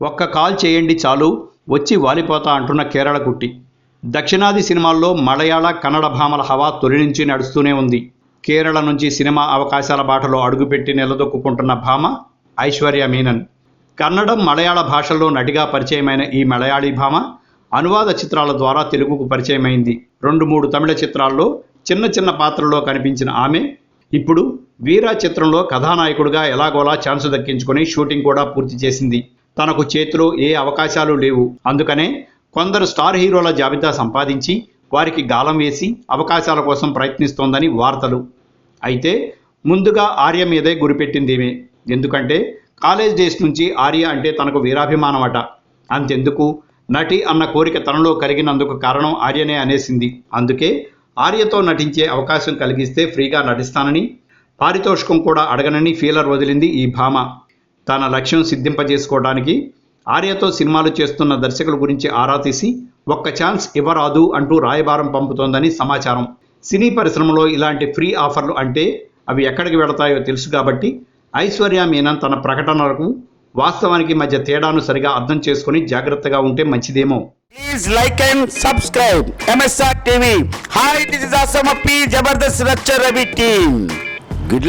ఒక్క కాల్ చేయండి చాలు వచ్చి వాలిపోతా అంటున్న కేరళ కుట్టి దక్షిణాది సినిమాల్లో మలయాళ కన్నడ భామల హవా తొలి నుంచి నడుస్తూనే ఉంది. కేరళ నుంచి సినిమా అవకాశాల బాటలో అడుగుపెట్టి నిలదొక్కుంటున్న భామ ఐశ్వర్య మీనన్. కన్నడం మలయాళ భాషల్లో నటిగా పరిచయమైన ఈ మలయాళీ భామ అనువాద చిత్రాల ద్వారా తెలుగుకు పరిచయమైంది. రెండు మూడు తమిళ చిత్రాల్లో చిన్న చిన్న పాత్రల్లో కనిపించిన ఆమె ఇప్పుడు వీరా చిత్రంలో కథానాయకుడిగా ఎలాగోలా ఛాన్స్ దక్కించుకొని షూటింగ్ కూడా పూర్తి చేసింది. తనకు చేతిలో ఏ అవకాశాలు లేవు. అందుకనే కొందరు స్టార్ హీరోల జాబితా సంపాదించి వారికి గాలం వేసి అవకాశాల కోసం ప్రయత్నిస్తోందని వార్తలు. అయితే ముందుగా ఆర్య మీదే గురిపెట్టిందేమే. ఎందుకంటే కాలేజ్ డేస్ నుంచి ఆర్య అంటే తనకు వీరాభిమానం అట అంతెందుకు? నటి అన్న కోరిక తనలో కలిగినందుకు కారణం ఆర్యనే అనేసింది. అందుకే ఆర్యతో నటించే అవకాశం కలిగిస్తే ఫ్రీగా నటిస్తానని పారితోషికం కూడా అడగనని ఫీలర్ వదిలింది ఈ భామ. తన లక్ష్యం సిద్ధింపజేసుకోవడానికి ఆర్యతో సినిమాలు చేస్తున్న దర్శకుల గురించి ఆరా తీసి ఒక్క ఛాన్స్ ఇవ్వరాదు అంటూ రాయబారం పంపుతోందని సమాచారం సినీ పరిశ్రమలో ఇలాంటి ఫ్రీ ఆఫర్లు అంటే అవి ఎక్కడికి వెళతాయో తెలుసు కాబట్టి ఐశ్వర్య మీనన్ తన ప్రకటనలకు వాస్తవానికి మధ్య తేడాను సరిగా అర్థం చేసుకుని జాగ్రత్తగా ఉంటే మంచిదేమో please like and subscribe MSR TV hi this is awesome P. Jabardast Racha Ravi team. Good.